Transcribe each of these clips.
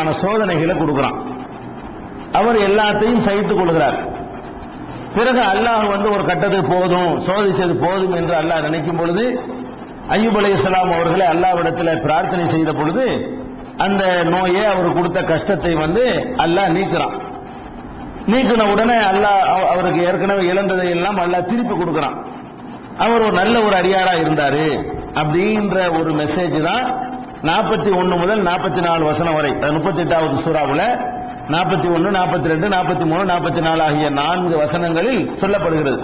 ஆன சோதனைகளை கொடுக்கிறான். அவர் எல்லாத்தையும் சகித்துக் கொள்கிறார். பிறகு அல்லாஹ் வந்து ஒரு கட்டத்துக்கு போதும் சோதிச்சது போதும் என்று அல்லாஹ் நினைக்கும் பொழுது ஐயூப் இஸ்லாம் அவர்களை அல்லாவிடத்தில் பிரார்த்தனை செய்த பொழுது அந்த நோயை அவர் கொடுத்த கஷ்டத்தை வந்து அல்லாஹ் நீக்கிறான். நீக்கின உடனே அல்லாஹ் அவருக்கு ஏற்கனவே இழந்ததை எல்லாம் அல்லாஹ் திருப்பி கொடுக்கிறான். அவர் ஒரு நல்ல ஒரு அடியாரா இருந்தாரு அப்படின்ற ஒரு மெசேஜ் தான் நாற்பத்தி ஒன்னு முதல் நாற்பத்தி நாலு வசனம் வரை முப்பத்தி எட்டாவது சூறாவில் நாற்பத்தி ஒன்று நாற்பத்தி ரெண்டு நாற்பத்தி மூணு நாற்பத்தி நாலு ஆகிய நான்கு வசனங்களில் சொல்லப்படுகிறது.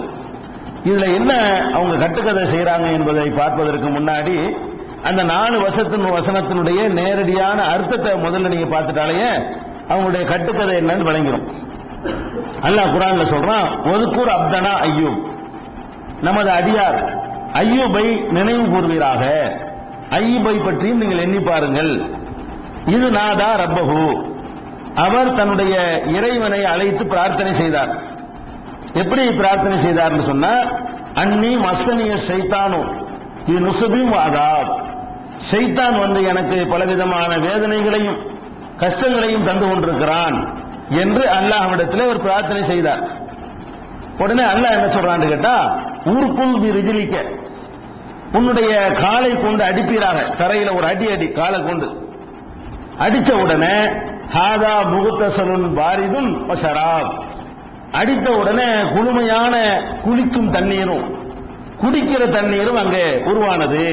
இதுல என்ன அவங்க கட்டுக்கதை செய்யறாங்க என்பதை பார்ப்பதற்கு முன்னாடி அந்த நாலு வசத்தின் வசனத்தினுடைய நேரடியான அர்த்தத்தை முதல்ல நீங்க பார்த்துட்டாலேயே அவங்களுடைய கட்டுக்கதை என்னன்னு விளங்கிடும் அல்லாஹ் குரான்ல சொல்றான் ஒதுக்கூர் அப்தனா ஐயூப். நமது அடியார் ஐயூபை நினைவு கூர்வீராக. ஐபை பற்றியும் நீங்கள் எண்ணி பாருங்கள். இது நாதா ரப்பகு அவர் தன்னுடைய இறைவனை அழைத்து பிரார்த்தனை செய்தார். எப்படி பிரார்த்தனை செய்தார்னு சொன்னா அன்னி மசனிய சைத்தானோ இது நுசுபிம் வாதாப். சைத்தான் வந்து எனக்கு பலவிதமான வேதனைகளையும் கஷ்டங்களையும் தந்து கொண்டிருக்கிறான் என்று அல்லாஹ்விடத்தில் அவர் பிரார்த்தனை செய்தார். உடனே அல்லாஹ் என்ன சொல்றான்னு கேட்டா ஊருக்குள் பி ரிஜிலிக்க. உன்னுடைய காலை கொண்டு அடிப்பீராக. தரையில ஒரு அடி அடி காலை கொண்டு. அடிச்ச உடனே ஹாதா முகுத்தசலுன் பாரிதும் பசராப் அடித்த உடனே குளுமையான குளிக்கும் தண்ணீரும் குடிக்கிற தண்ணீரும் அங்கே உருவானது.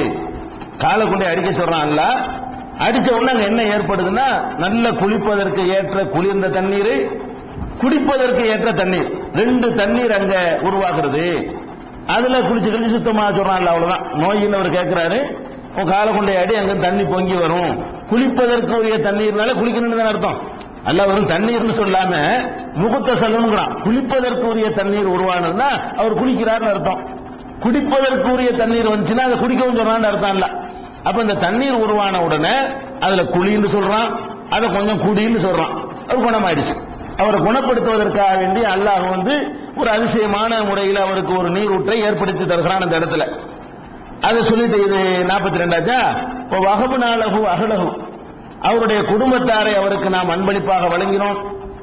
காலை கொண்டு அடிக்க சொல்றான் அடிச்ச உடனே அங்க என்ன ஏற்படுதுன்னா நல்ல குளிப்பதற்கு ஏற்ற குளிர்ந்த தண்ணீர் குடிப்பதற்கு ஏற்ற தண்ணீர். ரெண்டு தண்ணீர் அங்க உருவாகிறது. அதுல குளிச்சு கழிச்சு சுத்தமாக சொல்றான்ல அவ்வளவுதான். நோயின்னு அவர் கேட்கிறாரு உன் காலை கொண்டே அடி அங்க தண்ணி பொங்கி வரும். குளிப்பதற்கு உரிய தண்ணீர்னால குளிக்கணும்னு தான் அர்த்தம். அல்ல வெறும் தண்ணீர்னு சொல்லாம முகத்த செல்லணுங்கிறான் குளிப்பதற்கு உரிய தண்ணீர் உருவானதுன்னா அவர் குளிக்கிறார்னு அர்த்தம். குடிப்பதற்கு உரிய தண்ணீர் வந்துச்சுன்னா அதை குடிக்கவும் சொல்றான்னு அர்த்தம் இல்ல. அப்ப இந்த தண்ணீர் உருவான உடனே அதுல குழின்னு சொல்றான். அதை கொஞ்சம் குடின்னு சொல்றான். அது குணமாயிடுச்சு. அவரை குணப்படுத்துவதற்காக வேண்டி அல்லாஹ் வந்து ஒரு அதிசயமான முறையில் அவருக்கு ஒரு நீரூற்றை ஏற்படுத்தி தருகிறான் அந்த இடத்துல. அதை சொல்லிட்டு இது நாற்பத்தி ரெண்டாச்சா? இப்போ வகபு நாளகு அகலகு அவருடைய குடும்பத்தாரை அவருக்கு நாம் அன்பளிப்பாக வழங்கினோம்.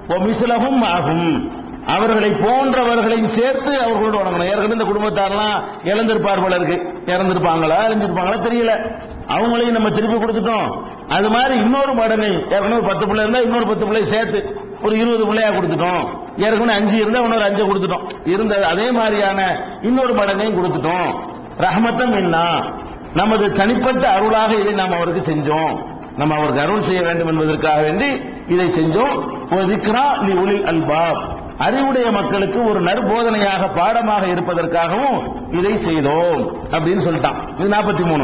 ஓ மிசிலகும் ஆகும் அவர்களை போன்றவர்களையும் சேர்த்து அவர்களோடு வணங்கணும். ஏற்கனவே இந்த குடும்பத்தாரெல்லாம் இழந்திருப்பார் போல இருக்கு. இறந்திருப்பாங்களா? இழந்திருப்பாங்களா தெரியல. அவங்களையும் நம்ம திருப்பி கொடுத்துட்டோம். அது மாதிரி இன்னொரு மடனை ஏற்கனவே ஒரு பத்து பிள்ளை இருந்தால் இன்னொரு பத்து பிள்ளை சேர்த்து ஒரு இருபது பிள்ளையா கொடுத்துட்டோம். ஏற்கனவே அஞ்சு இருந்தா இன்னொரு அஞ்சு கொடுத்துட்டோம். இருந்த அதே மாதிரியான இன்னொரு மடனையும் கொடுத்துட்டோம். ரஹமத்தம் இன்னா. நமது தனிப்பட்ட அருளாக இதை நாம் அவருக்கு செஞ்சோம். நம்ம அவருக்கு அருள் செய்ய வேண்டும் என்பதற்காக வேண்டி இதை செஞ்சோம். அல்பாப். அறிவுடைய மக்களுக்கு ஒரு நற்போதனையாக பாடமாக இருப்பதற்காகவும் இதை செய்தோம் அப்படின்னு சொல்லிட்டான். இது நாற்பத்தி மூணு.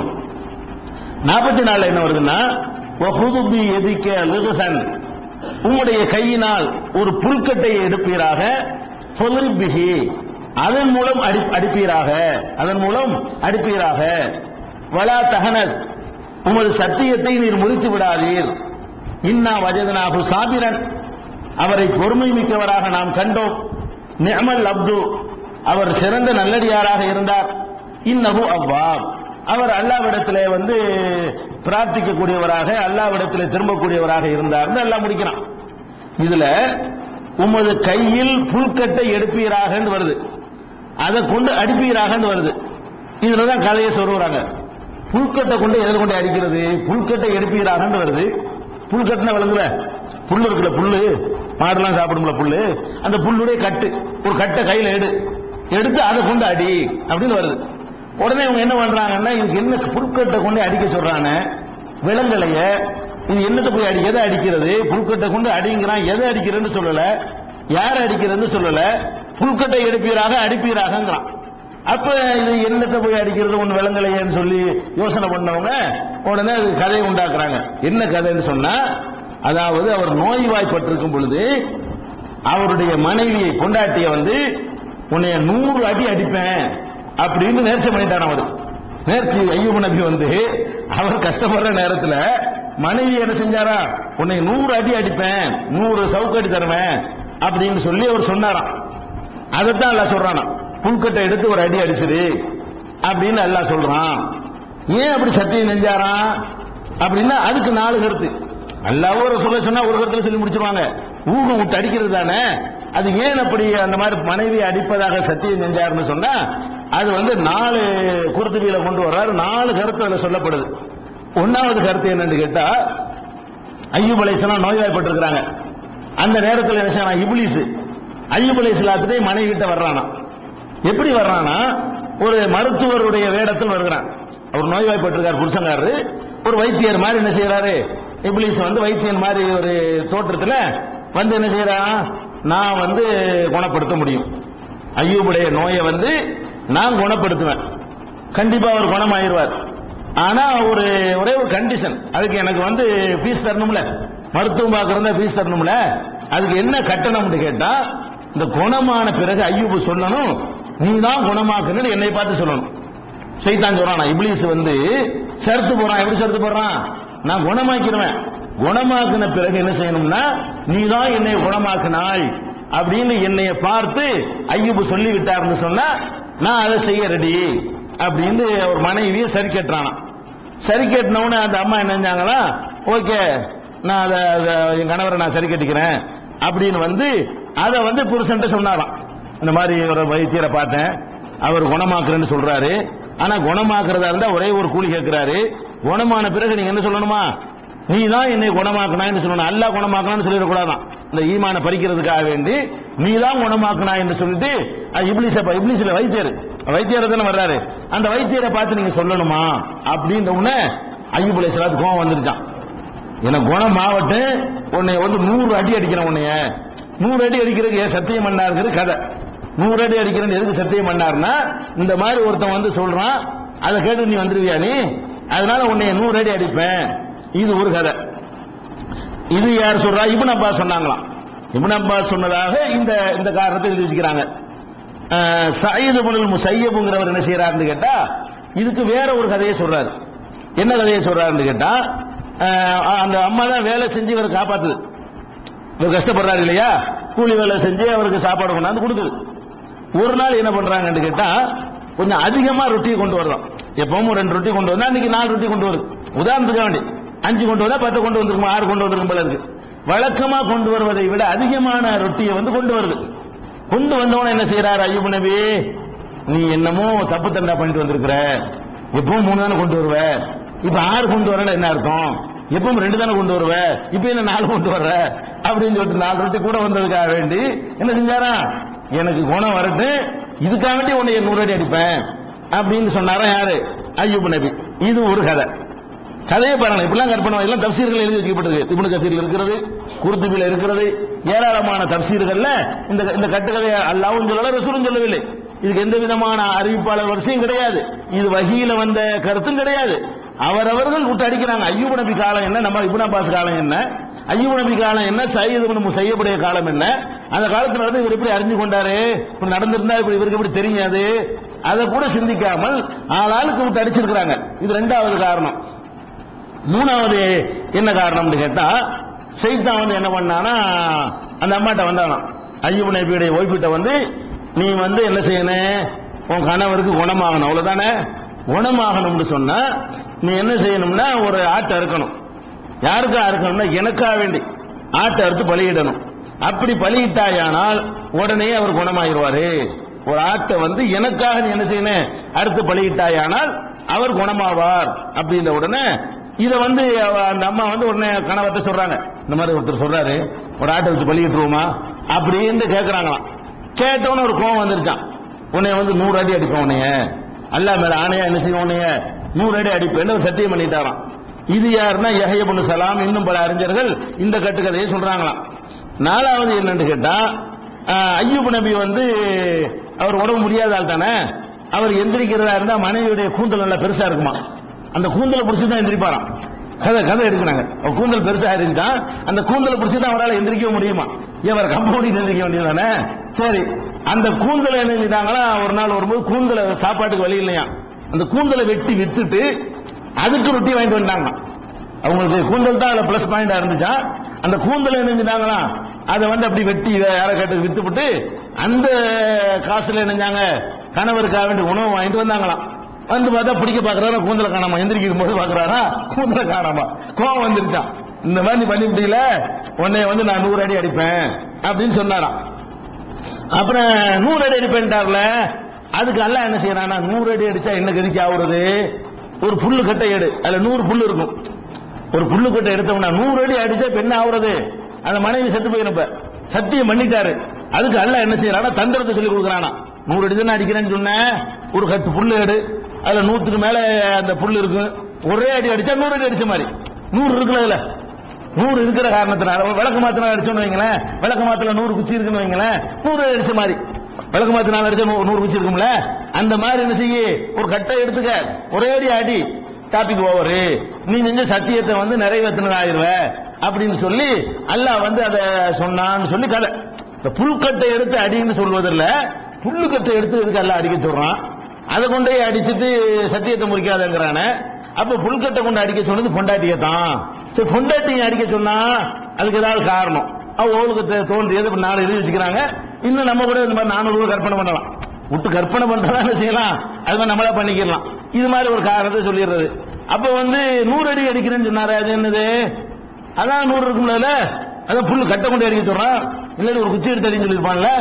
நாற்பத்தி நாலு என்ன வருதுன்னா எதிக்க உங்களுடைய கையினால் ஒரு புல்கட்டை எடுப்பீராக பொதுபிகி அதன் மூலம் அடிப்பீராக அதன் மூலம் அடிப்பீராக. வலா தகனத் உமது சத்தியத்தை நீர் முறித்து விடாதீர். இன்னா வஜதனாகு சாபிரன் அவரை பொறுமை மிக்கவராக நாம் கண்டோம். நெமல் அப்து அவர் சிறந்த நல்லடியாராக இருந்தார். இன்னகு அவ்வாப். அவர் அல்லாவிடத்தில் வந்து பிரார்த்திக்கக்கூடியவராக அல்லாவிடத்தில் திரும்பக்கூடியவராக இருந்தார்னு எல்லாம் முடிக்கிறான். இதுல உமது கையில் புல்கட்டை எடுப்பீராகன்னு வருது. அதை கொண்டு அடிப்பீராகன்னு வருது. இதுலதான் கதையை சொல்லுறாங்க புல்கட்டை கொண்டு எதில் கொண்டு அடிக்கிறது? புல்கட்டை எடுப்பீராகன்னு வருது. புல்கட்டுனா விளங்குல புல்லு இருக்குல்ல புல்லு. மாடுலாம் சாப்பிடும்ல புல்லு. அந்த புல்லுடைய கட்டு. ஒரு கட்டை கையில எடு. எடுத்து அதை கொண்டு அடி. அப்படின்னு வருது. உடனே இவங்க என்ன பண்றாங்கன்னா இதுக்கு என்ன புல்கட்டை கொண்டு அடிக்க சொல்றானே விலங்கலைய இது என்னத்தை போய் அடி எதை அடிக்கிறது? புல்கட்டை கொண்டு அடிங்கிறான் எதை அடிக்கிறேன்னு சொல்லல. யார் அடிக்கிறதுன்னு சொல்லல. புல்கட்டை எடுப்பீராக அடிப்பீராகங்கிறான். அப்ப இது என்னத்தை போய் அடிக்கிறது? ஒன்று விலங்கலையேன்னு சொல்லி யோசனை பண்ணவங்க உடனே அது கதையை உண்டாக்குறாங்க. என்ன கதைன்னு சொன்னா அதாவது அவர் நோய்வாய்ப்பட்டிருக்கும் பொழுது அவருடைய மனைவியை கொண்டாட்டிய வந்து உன்னைய நூறு அடி அடிப்பேன். அப்படின்னு நேர்ச்சி பண்ணிட்டான் அவர் நேர்ச்சி ஐயூப் நபி வந்து அவர் கஷ்டப்படுற நேரத்துல மனைவி என்ன செஞ்சாரா? உன்னை நூறு அடி அடிப்பேன் நூறு சவுக்கடி தருவேன் அப்படின்னு சொல்லி அவர் சொன்னாராம். அதைத்தான் எல்லாம் சொல்றானா. புல்கட்டை எடுத்து ஒரு அடி அடிச்சிரு அப்படின்னு அல்லா சொல்றான். ஏன் அப்படி சத்தியம் செஞ்சாராம் அப்படின்னா அதுக்கு நாலு கருத்து. அல்லாவும் ஒரு சொல்ல சொன்னா ஒரு கருத்துல சொல்லி முடிச்சிருவாங்க. ஊகம் விட்டு அடிக்கிறது தானே? அது ஏன் அப்படி அந்த மாதிரி மனைவி அடிப்பதாக சத்தியம் செஞ்சாருன்னு சொன்னா அது வந்து நாலு குருத்துவியில கொண்டு வர்றாரு. நாலு கருத்து அதில் சொல்லப்படுது. ஒன்னாவது கருத்து என்னன்னு கேட்டா ஐயூப் அலைஹிஸ்ஸலாம் நோய்வாய்ப்பட்டிருக்கிறாங்க. அந்த நேரத்தில் என்ன செய்யறான் இப்லீஸ். ஐயூப் அலைஹிஸ்ஸலாத்துட்டே மனைவி கிட்ட வர்றானா. எப்படி வர்றானா? ஒரு மருத்துவருடைய வேடத்தில் வருகிறான். அவர் நோய்வாய்ப்பட்டிருக்கார் புருஷங்காரு ஒரு வைத்தியர் மாதிரி என்ன செய்யறாரு? இப்லீஸ் வந்து வைத்தியன் மாதிரி ஒரு தோற்றத்தில் வந்து என்ன செய்யறான்? நான் வந்து குணப்படுத்த முடியும். ஐயூபுடைய நோயை வந்து நான் குணப்படுத்துவேன். கண்டிப்பா அவர் குணமாயிருவார். ஆனா ஒரு ஒரே ஒரு கண்டிஷன் அதுக்கு எனக்கு வந்து ஃபீஸ் தரணும்ல. மருத்துவம் பார்க்கறதா ஃபீஸ் தரணும்ல. அதுக்கு என்ன கட்டணம்னு கேட்டா இந்த குணமான பிறகு ஐயூபு சொல்லணும். நீ தான் குணமாக்கணும்னு என்னை பார்த்து சொல்லணும். செய்தான் சொல்றான் இப்லீஸ் வந்து சருத்து போறான் எப்படி சேர்த்து போடுறான்? நான் குணமாக்கிடுவேன். குணமாக்கின பிறகு என்ன செய்யணும்னா நீ தான் என்னை குணமாக்கினாய் அப்படின்னு என்னைய பார்த்து ஐயூபு சொல்லி விட்டாருன்னு சொன்னா நான் அதை செய்ய ரெடி அப்படின்னு ஒரு மனைவியை சரி கட்டுறானா சரி கட்டினவுடனே அந்த அம்மா என்ன செஞ்சாங்களா? ஓகே நான் அதை அதை என் கணவரை நான் சரி கட்டிக்கிறேன் அப்படின்னு வந்து அதை வந்து புருஷன்ட்ட சொன்னாராம். இந்த மாதிரி ஒரு வைத்தியரை பார்த்தேன். அவர் குணமாக்குறேன்னு சொல்றாரு. ஆனா குணமாக்குறதா இருந்தா ஒரே ஒரு கூலி கேட்கிறாரு குணமான பிறகு நீங்க என்ன சொல்லணுமா? நீ தான் என்னை குணமாக்கினான்னு சொல்லணும். அல்லாஹ் குணமாக்கணும்னு சொல்லிடக்கூடாதான். இந்த ஈமான பறிக்கிறதுக்காக வேண்டி நீ தான் குணமாக்குனா என்று சொல்லிட்டு அஹ், இப்லீஸ வைத்தியர் வைத்தியர் தானே வர்றாரு. அந்த வைத்தியரை பார்த்து நீங்க சொல்லணுமா? அப்படின்ற உடனே ஐயூப் அலைஹிஸ்ஸலாத்துக்கு கோவம் வந்துருச்சான் எனக்கு குணம் ஆவட்டும் உன்னை வந்து நூறு அடி அடிக்கிறேன் உன்னைய. நூறு அடி அடிக்கிறதுக்கு ஏன் சத்தியம் பண்ணாருங்கிறது கதை. நூறு அடி அடிக்கிறேன்னு எதுக்கு சத்தியம் பண்ணாருன்னா இந்த மாதிரி ஒருத்தன் வந்து சொல்றான் அதை கேட்டு நீ வந்துருவியா நீ? அதனால உன்னை நூறு அடி அடிப்பேன். இது ஒரு கதை. இது யார் சொல்றா? இப்னு அப்பா சொன்னாங்களாம். இப்னு அப்பா சொன்னதாக இந்த இந்த காரணத்தை எழுதி வச்சுக்கிறாங்க. அஹ், சயீது புனல் முசையபுங்கிறவர் என்ன செய்யறாருன்னு கேட்டா இதுக்கு வேற ஒரு கதையை சொல்றாரு. என்ன கதையை சொல்றாருன்னு கேட்டா அந்த அம்மா தான் வேலை செஞ்சு இவரை காப்பாத்துது. இவர் கஷ்டப்படுறாரு இல்லையா? கூலி வேலை செஞ்சு அவருக்கு சாப்பாடு கொண்டாந்து கொடுக்குது. ஒரு நாள் என்ன பண்றாங்கன்னு கேட்டா கொஞ்சம் அதிகமா ரொட்டியை கொண்டு வரலாம். எப்பவும் ரெண்டு ரொட்டி கொண்டு வந்தா இன்னைக்கு நாலு ரொட்டி கொண்டு வருது. உதாரணத்துக்கு வேண்டி அஞ்சு கொண்டு வந்தா பத்து கொண்டு வந்திருக்கும்? ஆறு கொண்டு வந்திருக்கும் போல இருக்கு. வழக்கமா கொண்டு வருவதை விட அதிகமான ரொட்டியை வந்து கொண்டு வருது. கொண்டு வந்தவன என்ன செய்யறாரு ஐயப்ப நபி? நீ என்னமோ தப்பு தண்டா பண்ணிட்டு வந்திருக்கிற. எப்பவும் மூணு தானே கொண்டு வருவ. இப்ப ஆறு கொண்டு வரல என்ன அர்த்தம்? எப்பவும் ரெண்டு தானே கொண்டு வருவ. இப்ப என்ன நாலு கொண்டு வர்ற? அப்படின்னு சொல்லிட்டு நாலு ரொட்டி கூட வந்ததுக்காக வேண்டி என்ன செஞ்சாரா? எனக்கு குணம் வரட்டு இதுக்காக வேண்டி உன்னை நூறு அடி அடிப்பேன். அப்படின்னு சொன்னாரா யாரு? ஐயூப் நபி. இது ஒரு கதை. கதையை பாருங்க இப்படிலாம் கற்பனை எல்லாம் தப்சீர்கள் எழுதி வைக்கப்பட்டிருக்கு இப்னு கசீரில் இருக்கிறது குருத்துபியில் இருக்கிறது. ஏராளமான தப்சீர்கள்ல இந்த இந்த கட்டுக்கதையை அல்லாவும் சொல்லல ரசூலும் சொல்லவில்லை. இதுக்கு எந்த விதமான அறிவிப்பாளர் வரிசையும் கிடையாது. இது வகையில வந்த கருத்தும் கிடையாது. அவரவர்கள் விட்டு அடிக்கிறாங்க. ஐயூப் நபி காலம் என்ன? நம்ம இப்னு அப்பாஸ் காலம் என்ன? ஐயூப் நபி காலம் என்ன? சையது நம்ம செய்யக்கூடிய காலம் என்ன? அந்த காலத்துல வந்து இவர் எப்படி அறிஞ்சு கொண்டாரு? இப்படி நடந்திருந்தா இப்படி இவருக்கு எப்படி தெரியாது? அதை கூட சிந்திக்காமல் ஆளாளுக்கு விட்டு அடிச்சிருக்கிறாங்க. இது ரெண்டாவது காரணம். மூணாவது என்ன காரணம்னு கேட்டா சைத்தான் வந்து என்ன பண்ணானா அந்த அம்மாட்ட வந்தானா ஐயப்ப நபியுடைய ஒய்ஃபிட்ட வந்து நீ வந்து என்ன செய்யணும் உன் கணவருக்கு குணமாகணும் அவ்வளவுதானே? குணமாகணும்னு சொன்னா நீ என்ன செய்யணும்னா ஒரு ஆட்டை அறுக்கணும். யாருக்கா அறுக்கணும்னா எனக்கா வேண்டி. ஆட்டை அறுத்து பலியிடணும். அப்படி பலியிட்டாயானால் உடனே அவர் குணமாயிருவாரு. ஒரு ஆட்டை வந்து எனக்காக நீ என்ன செய்யணும் அறுத்து பலியிட்டாயானால் அவர் குணமாவார். அப்படின்ற உடனே இதை வந்து அந்த அம்மா வந்து உடனே கணவர்கிட்ட சொல்றாங்க. இந்த மாதிரி ஒருத்தர் சொல்றாரு ஒரு ஆட்டை வச்சு பழிக்கிட்டுருவோமா அப்படின்னு கேட்குறாங்களாம் கேட்டவொன்னே ஒரு கோவம் வந்துருச்சான் உன்னைய வந்து நூறு அடி அடிப்பேன் உன்னைய. அல்லா மேல ஆணையா என்ன செய்யும் உன்னைய? நூறு அடி அடிப்பேன்னு சத்தியம் பண்ணிட்டாராம். இது யாருன்னா யஹ்ய சலாம் இன்னும் பல அறிஞர்கள் இந்த கட்டுக்கதையை சொல்றாங்களாம். நாலாவது என்னன்னு கேட்டா ஆஹ், ஐயூப் நபி வந்து அவர் உடம்பு முடியாத ஆள் தானே? அவர் எந்திரிக்கிறதா இருந்தா மனைவியுடைய கூந்தல் நல்லா பெருசா இருக்குமா அந்த கூந்தலை பிடிச்சி தான் எந்திரிப்பாராம். கதை கதை எடுக்கிறாங்க. கூந்தல் பெருசா இருந்தா அந்த கூந்தலை பிடிச்சி தான் அவரால் எந்திரிக்க முடியுமா? இவர் கம்பௌண்டி எந்திரிக்க வேண்டியதானே சரி அந்த கூந்தலை நினைஞ்சிட்டாங்களா ஒரு நாள் வரும்போது கூந்தலை சாப்பாட்டுக்கு வழி இல்லையா? அந்த கூந்தலை வெட்டி வித்துட்டு அதுக்கு ரொட்டி வாங்கிட்டு வந்தாங்க அவங்களுக்கு கூந்தல் தான் அதில் பிளஸ் பாயிண்டா இருந்துச்சா? அந்த கூந்தலை நினைஞ்சிட்டாங்களா அதை வந்து அப்படி வெட்டி யாரை கேட்டு வித்துவிட்டு அந்த காசுல என்னஞ்சாங்க கணவருக்காக வேண்டி உணவு வாங்கிட்டு வந்தாங்களாம். வந்து பார்த்தா பிடிக்க பாக்குறாரு கூந்தல காணாமா. எந்திரிக்கும் போது பாக்குறாரா கூந்தல காணாமா. கோவம் வந்துருச்சான் இந்த மாதிரி நீ பண்ணிவிட்டீல உன்னை வந்து நான் நூறு அடி அடிப்பேன் அப்படின்னு சொன்னாராம். அப்புறம் நூறு அடி அடிப்பேன்ட்டார்ல? அதுக்கு அல்ல என்ன செய்யறானா நூறு அடி அடிச்சா என்ன கதிக்கு ஆகுறது ஒரு புல்லு கட்டை எடு. அதுல நூறு புல்லு இருக்கும். ஒரு புல்லு கட்டை எடுத்தோம்னா நூறு அடி அடிச்சா இப்ப ஆகுறது அந்த மனைவி செத்து போயிருப்ப. சத்தியம் பண்ணிட்டாரு. அதுக்கு அல்ல என்ன செய்யறானா தந்திரத்தை சொல்லி கொடுக்குறானா நூறு அடி தானே அடிக்கிறேன்னு சொன்னேன் ஒரு கட்டு புல்லு எடு. அதுல நூத்துக்கு மேல அந்த புல் இருக்கும் ஒரே அடி அடிச்சா நூறு அடி அடிச்ச மாதிரி. நூறு இருக்குல்ல அதுல. நூறு இருக்கிற காரணத்தினால விளக்கு மாத்தினால அடிச்சோன்னு வைங்களேன். விளக்கு மாத்துல நூறு குச்சி இருக்குன்னு வைங்களேன். நூறு அடிச்ச மாதிரி. விளக்கு மாத்தினால அடிச்சா நூறு நூறு குச்சி இருக்கும்ல? அந்த மாதிரி என்ன செய்ய? ஒரு கட்டை எடுத்துக்க. ஒரே அடி அடி. டாபிக் ஓவரு நீ செஞ்ச சத்தியத்தை வந்து நிறைவேற்றினது ஆயிருவ. அப்படின்னு சொல்லி அல்லாஹ் வந்து அதை சொன்னான்னு சொல்லி கதை. இந்த புல்கட்டை எடுத்து அடின்னு சொல்வதில்லை. புல்லுக்கட்டை எடுத்து இதுக்கு எல்லாம் அடிக்க சொல்றான்? அதை கொண்டே அடிச்சுட்டு சத்தியத்தை முறிக்காதங்கிறான. அப்ப புல்கட்டை கொண்டு அடிக்க சொன்னது பொண்டாட்டியை தான். சரி பொண்டாட்டியை அடிக்க சொன்னா அதுக்கு ஏதாவது காரணம். அவ ஓலுக்கு தோன்றியது இப்ப நாலு எழுதி வச்சுக்கிறாங்க. இன்னும் நம்ம கூட இந்த மாதிரி நானூறு ரூபாய் கற்பனை பண்ணலாம். விட்டு கற்பனை பண்றதா செய்யலாம்? அது மாதிரி நம்மளா பண்ணிக்கலாம். இது மாதிரி ஒரு காரணத்தை சொல்லிடுறது. அப்ப வந்து நூறு அடி அடிக்கிறேன்னு சொன்னாரு அது என்னது? அதான் நூறு இருக்கும்ல அதான் புல் கட்டை கொண்டு அடிக்க சொல்றான். இல்லாட்டி ஒரு குச்சி எடுத்து அடின்னு சொல்லியிருப்பான்ல?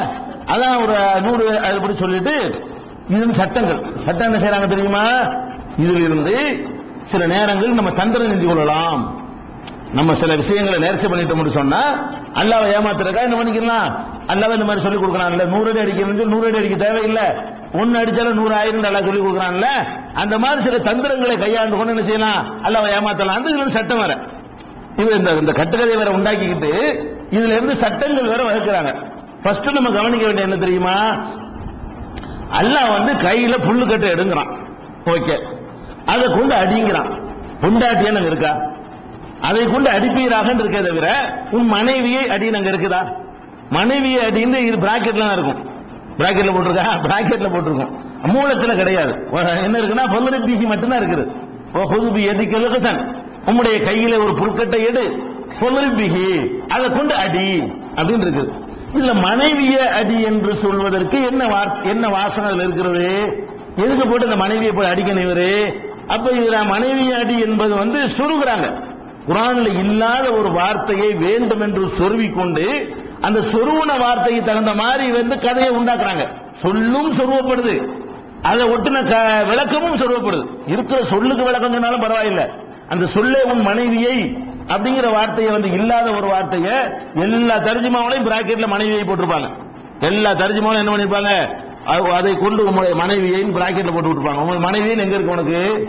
அதான் ஒரு நூறு அதுபடி சொல்லிட்டு இது சட்டங்கள். சட்டம் என்ன செய்யறாங்க தெரியுமா? இதுல இருந்து சில நேரங்கள் நம்ம தந்திரம் செஞ்சு கொள்ளலாம். நம்ம சில விஷயங்களை நேர்ச்சி பண்ணிட்டோம்னு சொன்னா அல்லாவை ஏமாத்துறக்கா என்ன பண்ணிக்கலாம்? அல்லாவை இந்த மாதிரி சொல்லி கொடுக்கறான்ல. நூறு அடி அடிக்கணும் நூறு அடி அடிக்க தேவையில்லை. ஒன்னு அடிச்சாலும் நூறு ஆயிரம் அல்லா சொல்லி கொடுக்கறான்ல. அந்த மாதிரி சில தந்திரங்களை கையாண்டு கொண்டு என்ன செய்யலாம்? அல்லாவை ஏமாத்தலாம். அந்த இதுல சட்டம் வர இது இந்த இந்த கட்டுக்கதை வேற உண்டாக்கிக்கிட்டு இதுல இருந்து சட்டங்கள் வேற வகுக்கிறாங்க. ஃபர்ஸ்ட் நம்ம கவனிக்க வேண்டிய என்ன தெரியுமா? அல்லாஹ் வந்து கையில புல்லு கட்டை எடுங்கிறான். ஓகே. அதை கொண்டு அடிங்கிறான். பொண்டாட்டியா நாங்க இருக்கா? அதை கொண்டு அடிப்பீராக இருக்கே தவிர உன் மனைவியை அடி நாங்க இருக்குதா? மனைவியை அடின்னு இது பிராக்கெட்ல தான் இருக்கும். பிராக்கெட்ல போட்டிருக்கா? பிராக்கெட்ல போட்டிருக்கோம். மூலத்துல கிடையாது. என்ன இருக்குன்னா பொல்லரை பிசி மட்டும்தான் இருக்குது. ஓ ஹுதுபி எதிக்கலுக்குதான் உம்முடைய கையில ஒரு புல்கட்டை எடு. பொல்லரை பிகி அதை கொண்டு அடி. அப்படின்னு இருக்குது. இல்ல மனைவிய அடி என்று சொல்வதற்கு என்ன வார்த்தை என்ன வாசனை இருக்கிறது? எதுக்கு போட்டு இந்த மனைவியை போய் அடிக்கணும் இவரு? அப்ப இதுல மனைவி அடி என்பது வந்து சொல்லுகிறாங்க குரான்ல இல்லாத ஒரு வார்த்தையை வேண்டும் என்று சொருவி கொண்டு அந்த சொருவன வார்த்தைக்கு தகுந்த மாதிரி வந்து கதையை உண்டாக்குறாங்க. சொல்லும் சொருவப்படுது. அதை ஒட்டுன க- விளக்கமும் சொருவப்படுது. இருக்கிற சொல்லுக்கு விளக்கம் சொன்னாலும் பரவாயில்லை. அந்த சொல்லே உன் மனைவியை அப்படிங்கிற வார்த்தையை வந்து இல்லாத ஒரு வார்த்தையை எல்லா தர்ஜிமாவிலையும் பிராக்கெட்ல மனைவியை போட்டிருப்பாங்க. எல்லா தர்ஜிமாவிலும் என்ன பண்ணிருப்பாங்க? அதை கொண்டு உங்களுடைய மனைவியையும் பிராக்கெட்ல போட்டு விட்டுருப்பாங்க. உங்க மனைவியின் எங்க இருக்கு உனக்கு?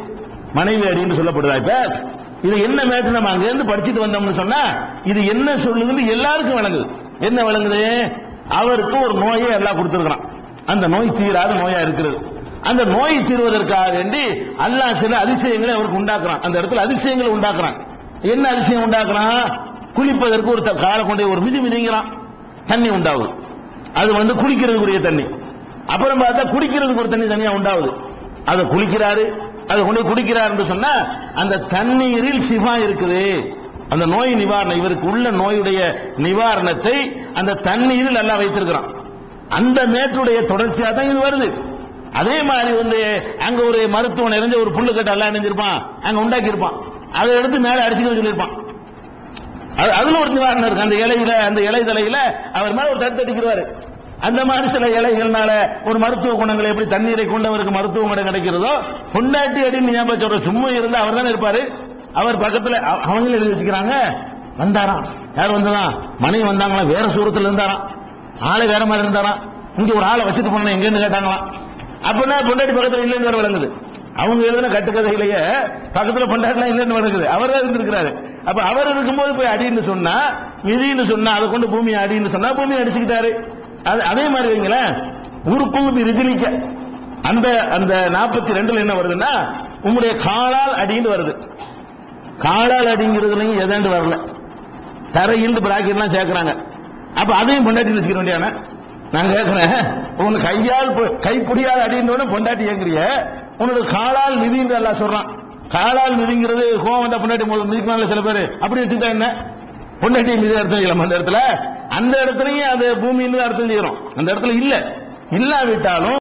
மனைவி அப்படின்னு சொல்லப்படுதா இப்ப? இது என்ன மேட்டு நம்ம அங்க இருந்து படிச்சுட்டு வந்தோம்னு சொன்னா இது என்ன சொல்லுதுன்னு எல்லாருக்கும் விளங்குது. என்ன விளங்குது? அவருக்கு ஒரு நோயை எல்லாம் கொடுத்திருக்கிறான். அந்த நோய் தீராத நோயா இருக்கிறது. அந்த நோய் தீர்வதற்காக வேண்டி அல்லாஹ் சில அதிசயங்களை அவருக்கு உண்டாக்குறான். அந்த இடத்துல அதிசயங்களை உண்டாக்குறான். என்ன அதிசயம் உண்டாக்குறான்? குளிப்பதற்கு ஒரு காலை கொண்டே ஒரு மிதி மிதிங்கிறான். தண்ணி உண்டாகுது அது வந்து குளிக்கிறதுக்குரிய தண்ணி. அப்புறம் பார்த்தா குடிக்கிறதுக்கு ஒரு தண்ணி தனியா உண்டாகுது அதை குளிக்கிறாரு. அதை கொண்டு குடிக்கிறார் என்று சொன்னா அந்த தண்ணீரில் சிவா இருக்குது. அந்த நோய் நிவாரணம் இவருக்கு உள்ள நோயுடைய நிவாரணத்தை அந்த தண்ணீரில் நல்லா வைத்திருக்கிறான். அந்த மேட்டுடைய தொடர்ச்சியா தான் இது வருது. அதே மாதிரி வந்து அங்க ஒரு மருத்துவம் நிறைஞ்ச ஒரு புல்லு கட்டை எல்லாம் இணைஞ்சிருப்பான். அங்க உண்டாக்கி இருப்பான் அதை எடுத்து மேலே அடிச்சுக்க சொல்லியிருப்பான். அது- அதுல ஒரு நிவாரணம் இருக்கு. அந்த இலையில அந்த இலை தலையில அவர் மேல ஒரு தட்டு அடிக்கிறாரு அந்த மாதிரி சில இலைகள்னால ஒரு மருத்துவ குணங்களை எப்படி தண்ணீரை கொண்டவருக்கு மருத்துவ குணம் கிடைக்கிறதோ பொண்டாட்டி அடின்னு ஞாபகம் சொல்ற சும்மா இருந்தா அவர் தானே இருப்பாரு. அவர் பக்கத்துல அவ- அவங்களும் எழுதி வச்சுக்கிறாங்க. வந்தாராம். யார் வந்ததான் மனைவி வந்தாங்களா? வேற சூரத்துல இருந்தாராம். ஆளை வேற மாதிரி இருந்தாராம். இங்க ஒரு ஆளை வச்சுட்டு போனா எங்கன்னு கேட்டாங்களாம். அப்படின்னா பொண்டாட்டி பக்கத்துல இல்லைன்னு வேற விளங்குது. அவங்க எழுதின கட்டுக்கதையிலேயே பக்கத்தில் பொண்டாட்டிலாம் இல்லைன்னு விளங்குது அவர் தான் இருந்திருக்கிறாரு அப்ப அவர் இருக்கும்போது போய் அடின்னு சொன்னா விதின்னு சொன்னா அதை கொண்டு பூமியை அடின்னு சொன்னா பூமியை அடிச்சுக்கிட்டாரு. அது அதே மாதிரி வைங்களேன். உருக்கும் ரிஜிலிக்க அந்த அந்த நாற்பத்தி ரெண்டுல என்ன வருதுன்னா உங்களுடைய காலால் அடின்னு வருது. காலால் அடிங்கிறதுலையும் எதாண்டு வரல. தரையில் பிராக்கெட்லாம் சேர்க்குறாங்க. அப்ப அதையும் பொண்டாட்டி வச்சுக்க வேண்டியான நான் கேட்கிறேன் உனக்கு கையால் கைப்பிடியால் அடின்னு பொண்டாட்டி கேட்கறிய உன்னோட காலால் மிதின்னு எல்லாம் சொல்றான். காலால் மிதிங்கிறது கோவம் வந்தா பொண்டாட்டி முதல்ல சில பேர். அப்படி வச்சுட்டா என்ன? பொண்டாட்டி மிதி அர்த்தம் செய்யலாம் அந்த இடத்துல அந்த இடத்துலயும் அது பூமின்னு அர்த்தம் செய்யறோம். அந்த இடத்துல இல்ல. இல்லாவிட்டாலும்